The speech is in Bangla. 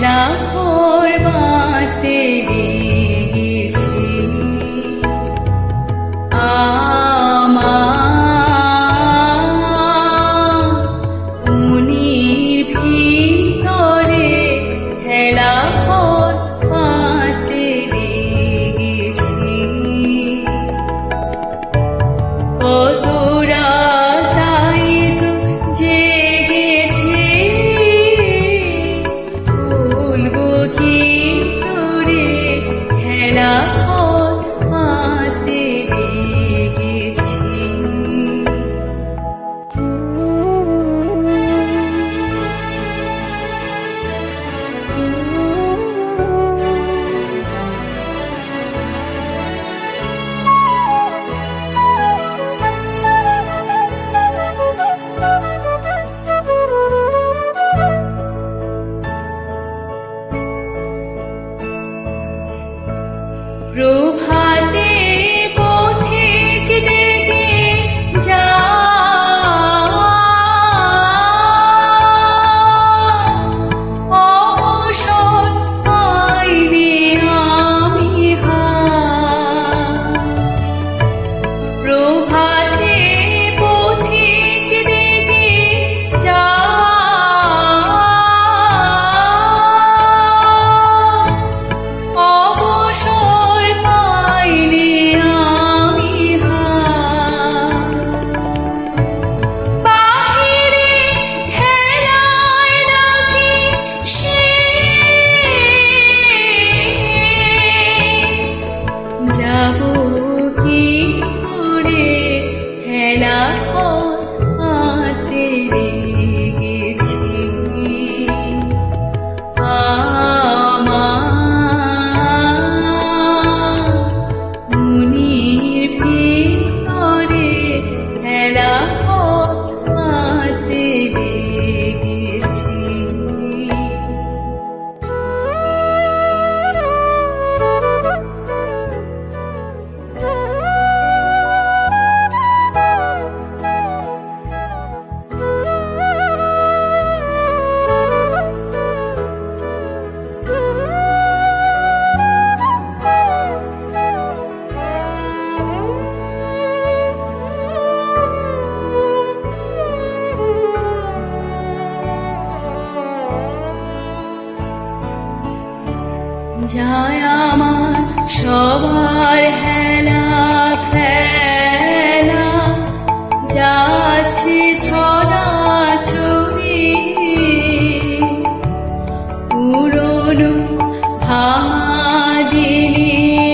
ना और बात तेरी পাখি করে খেলা প্রভা যায় আমার সবার হেলা খেলা যাচ্ছে ছড়া ছড়ি পুরনো ভাঙা দিনী